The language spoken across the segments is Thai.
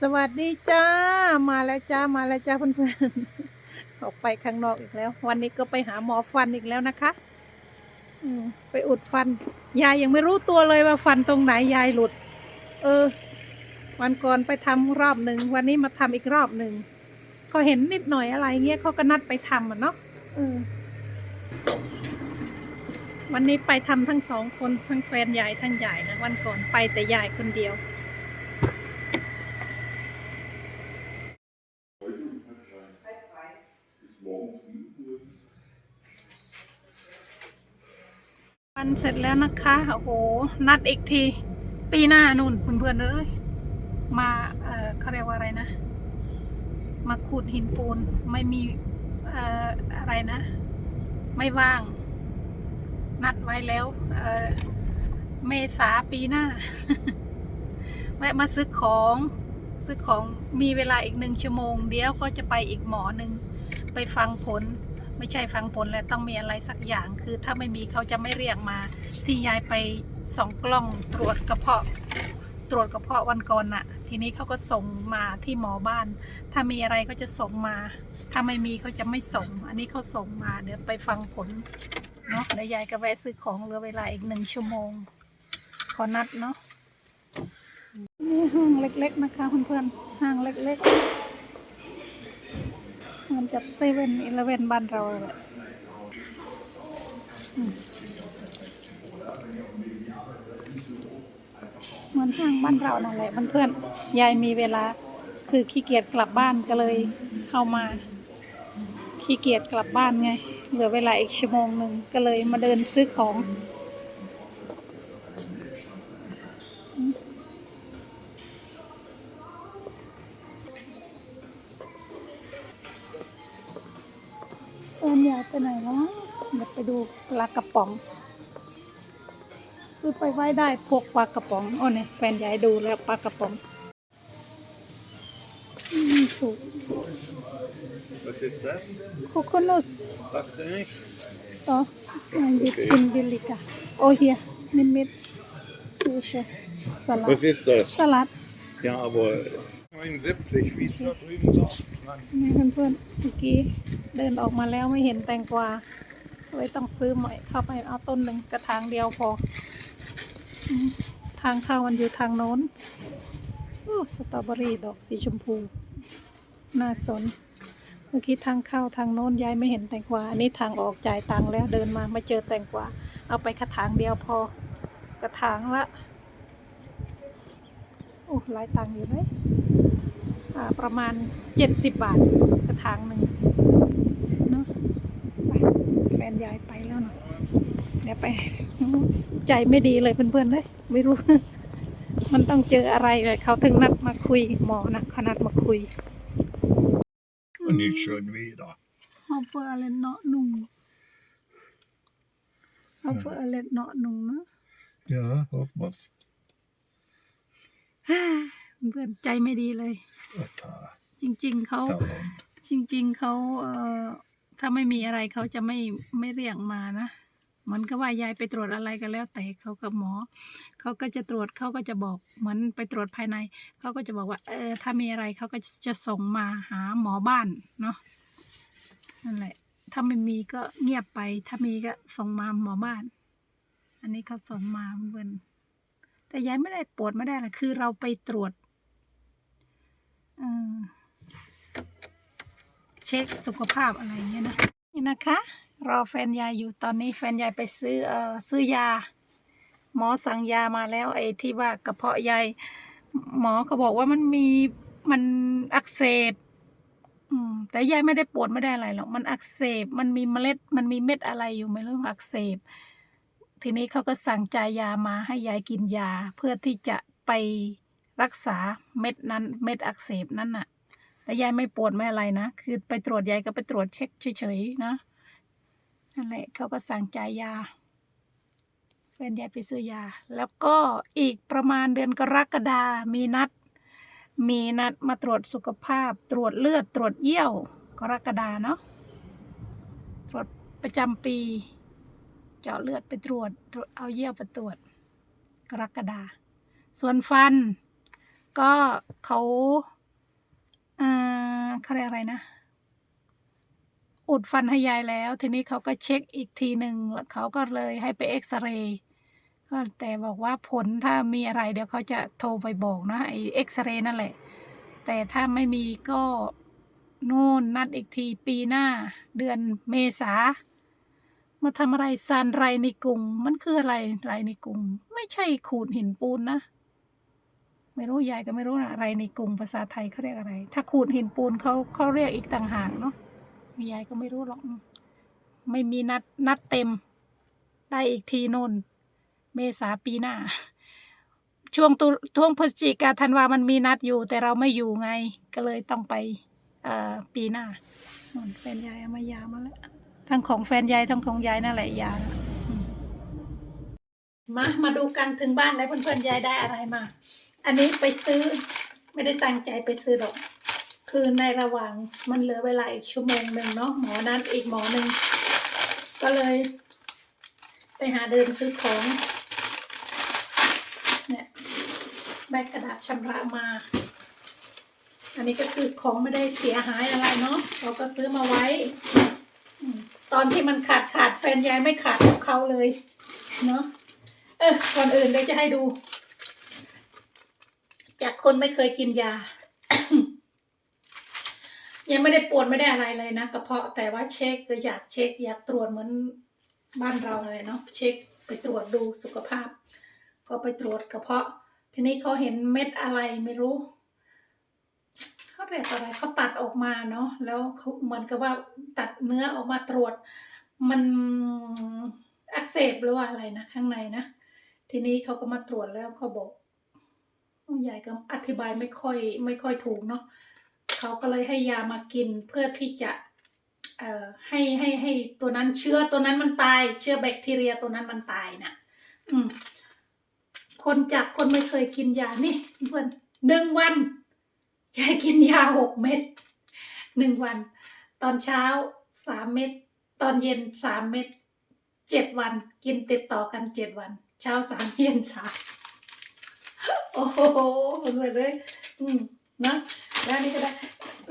สวัสดีจ้า มาแล้วจ้า มาแล้วจ้าเพื่อนๆ ออกไปข้างนอกอีกแล้ว วันนี้ก็ไปหาหมอฟันอีกแล้วนะคะ อืมไปอุดฟัน ยายยังไม่รู้ตัวเลยว่าฟันตรงไหนยายหลุด เออ วันก่อนไปทำรอบหนึ่ง วันนี้มาทำอีกรอบหนึ่งเขาเห็นนิดหน่อยอะไรเงี้ยเขาก็นัดไปทำอะเนาะเออวันนี้ไปทำทั้งสองคนทั้งแฟนยายทั้งยายนะวันก่อนไปแต่ยายคนเดียวันเสร็จแล้วนะคะโอ้โหนัดอีกที ปีหน้านู่นเพื่อนๆเอ้ยมาเออเขาเรียกว่าอะไรนะ มาขูดหินปูนไม่มีเอ่ออะไรนะ ไม่ว่าง นัดไว้แล้วเออเมษาปีหน้าแวะมาซื้อของซื้อของมีเวลาอีกหนึ่งชั่วโมง เดี๋ยวก็จะไปอีกหมอหนึ่งไปฟังผล ไม่ใช่ฟังผลแล้วต้องมีอะไรสักอย่าง คือถ้าไม่มีเขาจะไม่เรียกมา ที่ยายไปส่องกล้องตรวจกระเพาะ ตรวจกระเพาะวันก่อนน่ะ ทีนี้เขาก็ส่งมาที่หมอบ้าน ถ้ามีอะไรก็จะส่งมา ถ้าไม่มีเขาจะไม่ส่ง อันนี้เขาส่งมาเดี๋ยวไปฟังผลเนาะแล้วยายก็แวะซื้อของเหลือเวลาอีกหนึ่งชั่วโมง ขอนัดเนาะนี่ห้างเล็ก ๆ นะคะเพื่อนๆห้างเล็ก ๆ เหมือนกับเซเว่นอีเลเว่นบ้านเราเลยเหมือนห้างบ้านเรานั่นแหละเพื่อนๆยายมีเวลาคือขี้เกียจกลับบ้านก็เลยเข้ามาขี้เกียจกลับบ้านไง เหลือเวลาอีกชั่วโมงหนึ่งก็เลยมาเดินซื้อของ ไปไหนแล้ววะเดี๋ยวไปดูปลากระป๋อง ซื้อไปไว้ได้พวกปลากระป๋องอ๋อเนี่ยแฟนยายดูแล้วปลากระป๋องอืมถูก Wat is dat? โคโคนัส Was er niet? ต่อมันดิชินบิลิกาโอเฮียนิมิตดูเชสลัด Was ist das? สลัด Ja, aber 79, wie es da drüben sah. นี่เพื่อนๆเมื่อกี้เดินออกมาแล้วไม่เห็นแตงกวาเลยต้องซื้อใหม่เข้าไปเอาต้นหนึ่งกระถางเดียวพออืมทางเข้ามันอยู่ทางโน้นโอ้สตรอเบอรี่ดอกสีชมพู น่าสน เมื่อกี้ทางเข้าทางโน้นยายไม่เห็นแตงกวาอันนี้ทางออกจ่ายตังค์แล้วเดินมาไม่เจอแตงกวาเอาไปกระถางเดียวพอ กระถางละโอ้หลายตังค์อยู่เลย ประมาณเจ็ดสิบบาทกระถางหนึ่งเนาะไปแฟนยายไปแล้วเนาะเดี๋ยวไป ใจไม่ดีเลยเพื่อนๆเลยไม่รู้ มันต้องเจออะไรเลยเขาถึงนัดมาคุยหมอนะเขานัดมาคุย Und nicht schon wieder. ฮอฟเฟอร์อะไรเนาะนุ่งฮอฟเฟอร์อะไรเนาะนุ่งเนาะ Ja, hoffen wir's. เพื่อนใจไม่ดีเลย Total. จริง ๆเขา Talent. จริง ๆเขาเอ่อถ้าไม่มีอะไรเขาจะไม่ไม่เรียกมานะเหมือนกับว่ายายไปตรวจอะไรก็แล้ว แต่เขากับหมอเขาก็จะตรวจเขาก็จะบอกเหมือนไปตรวจภายในเขาก็จะบอกว่า เออ ถ้ามีอะไรเขาก็จะส่งมาหาหมอบ้านเนาะนั่นแหละ ถ้าไม่มีก็เงียบไป ถ้ามีก็ส่งมาหมอบ้าน อันนี้เขาส่งมาเพื่อนแต่ยายไม่ได้ปวดไม่ได้ละคือเราไปตรวจ เช็คสุขภาพอะไรเงี้ยนะนี่นะคะ รอแฟนยายอยู่ตอนนี้แฟนยายไปซื้อเอ่อซื้อยา หมอสั่งยามาแล้วไอ้ที่ว่ากระเพาะยายหมอเขาบอกว่ามันมีมันอักเสบแต่ยายไม่ได้ปวดไม่ได้อะไรหรอก มันอักเสบ มันมีเมล็ด มันมีเม็ดอะไรอยู่ไม่รู้อักเสบ ทีนี้เขาก็สั่งจ่ายยามาให้ยายกินยา เพื่อที่จะไป รักษาเม็ดนั้นเม็ดอักเสบนั้นน่ะ แต่ยายไม่ปวดไม่อะไรนะ คือไปตรวจยายก็ไปตรวจเช็คเฉยๆนะนั่นแหละเขาก็สั่งจ่ายยาแฟนยายไปซื้อยา แล้วก็อีกประมาณเดือนกรกฎามีนัด มีนัดมาตรวจสุขภาพ ตรวจเลือดตรวจเยี่ยวกรกฎาเนาะตรวจประจำปี เจาะเลือดไปตรวจตรวจเอาเยี่ยวไปตรวจกรกฎาส่วนฟัน ก็เขาอ่าเขาเรียกอะไรนะ อุดฟันให้ยายแล้ว ทีนี้เขาก็เช็คอีกทีหนึ่งแล้วเขาก็เลยให้ไปเอ็กซเรย์ก็แต่บอกว่าผลถ้ามีอะไรเดี๋ยวเขาจะโทรไปบอกนะไอเอ็กซเรย์นั่นแหละ แต่ถ้าไม่มีก็นู่นนัดอีกทีปีหน้า เดือนเมษามาทำอะไรซานไรในกรุง มันคืออะไรไรในกรุง ไม่ใช่ขูดหินปูนนะ ไม่รู้ยายก็ไม่รู้นะอะไรในกรุงภาษาไทยเขาเรียกอะไร ถ้าขูดหินปูนเขาเขาเรียกอีกต่างหากเนาะยายก็ไม่รู้หรอก ไม่มีนัดนัดเต็ม ได้อีกทีนนเมษาปีหน้า ช่วงตุช่วงพฤศจิกาธันวามันมีนัดอยู่ แต่เราไม่อยู่ไง ก็เลยต้องไปปีหน้านนแฟนยายเอามายามาแล้วทั้งของแฟนยายทั้งของยายนั่นแหละยานะอืมมา มาดูกันถึงบ้านแล้วเพื่อนๆยายได้อะไรมา อันนี้ไปซื้อไม่ได้ตั้งใจไปซื้อหรอก คือในระหว่างมันเหลือเวลาอีกชั่วโมงหนึ่งเนาะหมอนั้นอีกหมอหนึ่งก็เลย ไปหาเดินซื้อของเนี่ยได้กระดาษชำระมา อันนี้ก็คือของไม่ได้เสียหายอะไรเนาะเราก็ซื้อมาไว้ ตอนที่มันขาดขาดแฟนยายไม่ขาดกับเขาเลย เนาะเออก่อนอื่นเลยจะให้ดู จากคนไม่เคยกินยา ยังไม่ได้ปวดไม่ได้อะไรเลยนะกระเพาะแต่ว่าเช็คก็อยากเช็ค อยากตรวจเหมือนบ้านเราเลยเนาะเช็คไปตรวจดูสุขภาพ ก็ไปตรวจกระเพาะ ทีนี้เขาเห็นเม็ดอะไรไม่รู้เขาเรียกอะไรเขาตัดออกมาเนาะแล้วเขาเหมือนกับว่าตัดเนื้อออกมาตรวจ มันอักเสบหรือว่าอะไรนะข้างในนะทีนี้เขาก็มาตรวจแล้วเขาบอก ยายก็อธิบายไม่ค่อยไม่ค่อยถูกเนาะเขาก็เลยให้ยามากินเพื่อที่จะเอ่อให้ให้ให้ตัวนั้นเชื้อตัวนั้นมันตาย เชื้อแบคทีเรียตัวนั้นมันตายน่ะ อืม คนจากคนไม่เคยกินยานี่เพื่อนหนึ่งวันยายกินยาหกเม็ดหนึ่งวัน ตอนเช้าสามเม็ดตอนเย็นสามเม็ดเจ็ดวัน กินติดต่อกันเจ็ดวัน เช้าสามเย็นสาม โอ้โหเพื่อนเลยอืมนะแล้วนนี่ก็ได้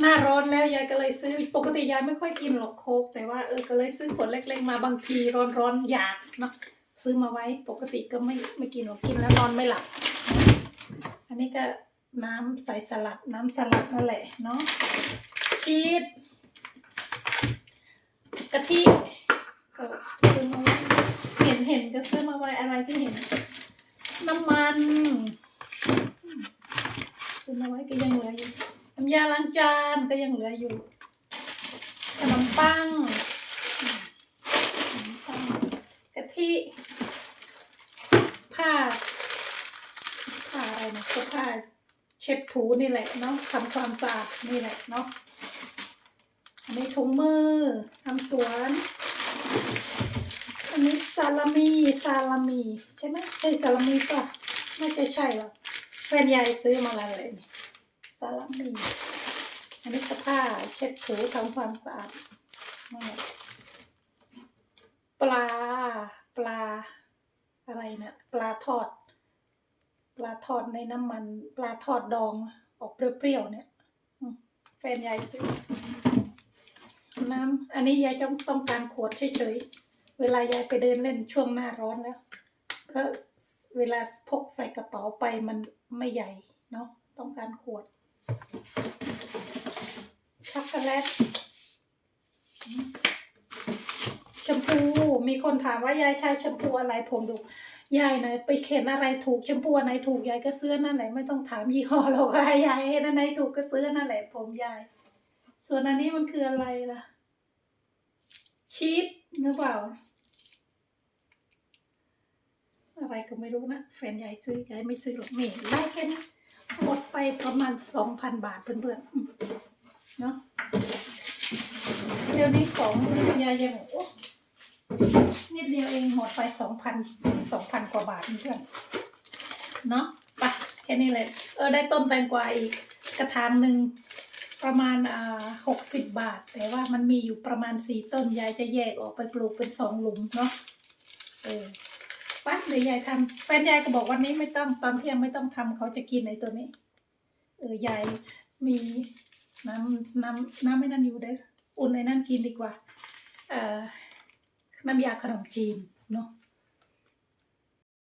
หน้าร้อนแล้วยายก็เลยซื้อปกติยายไม่ค่อยกินหรอกโคกแต่ว่าเออก็เลยซื้อขวดเล็ก ๆ มาบางทีร้อนๆอยากเนาะซื้อมาไว้ปกติก็ไม่ไม่กินหรอกกินแล้วนอนไม่หลับ อันนี้ก็น้ำใส่สลัดน้ำสลัดนั่นแหละเนาะชีสกะทิก็ซื้อมาไว้เห็นเห็นก็ซื้อมาไว้อะไรที่เห็น น้ำมันซื้อมาไว้ก็ยังเหลืออยู่ น้ำยาล้างจานก็ยังเหลืออยู่ขนมปังขนมปังกะทิผ้าผ้าอะไรนะก็ผ้าเช็ดถูนี่แหละเนาะทำความสะอาดนี่แหละเนาะอันนี้ถุงมือทำสวน อันนี้ซาลามีซาลามีใช่ไหมใช่ซาลามีป่ะไม่ใช่ใช่หรอแฟนยายซื้อมาแล้วเลยนี่ ซาลามีอันนี้ก็ผ้าเช็ดถูทำความสะอาดปลา ปลา อะไรนะปลาทอด ปลาทอดในน้ำมัน ปลาทอดดอง ออกเปรี้ยวๆเนี่ยแฟนยายซื้อน้ำอันนี้ยายต้องต้องการขวดเฉยๆ เวลายายไปเดินเล่นช่วงหน้าร้อนแล้ว ก็เวลาพกใส่กระเป๋าไปมันไม่ใหญ่เนาะต้องการขวด ช็อกโกแลตแชมพูมีคนถามว่ายายใช้แชมพูอะไรผมดูยายนะไปเข็นอะไรถูกแชมพูอันไหนถูกยายก็ซื้อนั่นแหละไม่ต้องถามยี่ห้อหรอกว่ายายเห็นอันไหนถูกก็ซื้อนั่นแหละ ผมยาย ส่วนอันนี้มันคืออะไรล่ะ ชีสหรือเปล่า อะไรก็ไม่รู้นะแฟนยายซื้อยายไม่ซื้อหรอกนี่ไล่แค่นี้ หมดไปประมาณสองพันบาทเพื่อนๆเนาะเดี๋ยวนี้ของยายยังโอ้นิดเดียวเองหมดไปสองพันสองพันกว่าบาทเพื่อนๆเนาะไปแค่นี้เลย เออได้ต้นแตงกวาอีกกระถางหนึ่งประมาณอ่าหกสิบบาท แต่ว่ามันมีอยู่ประมาณสี่ต้นยายจะแยกออกไปปลูกเป็นสองหลุมเนาะเออ ป้เดี๋ยวยายทำแฟนยายก็บอกวันนี้ไม่ต้องตอนเที่ยงไม่ต้องทำเขาจะกินในตัวนี้ เออยายมีน้ำน้ำน้ำไม่นั่นอยู่เด้ออุ่นในนั่นกินดีกว่า เอ่อน้ำยาขนมจีนเนาะ